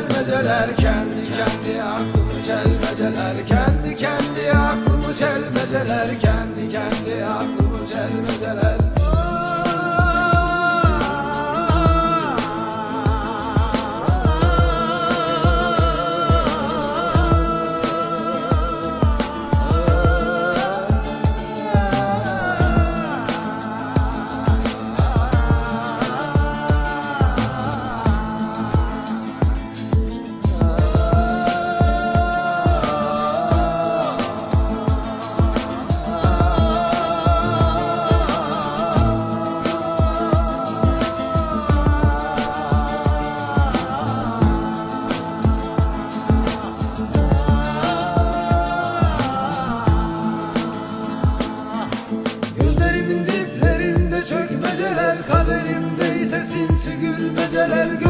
çelmeceler Kendi kendi aklımı çelmeceler Kendi kendi aklımı çelmeceler Kendi kendi aklımı çelmeceler gülmeceler Kaderimde ise sinsi gülmeceler.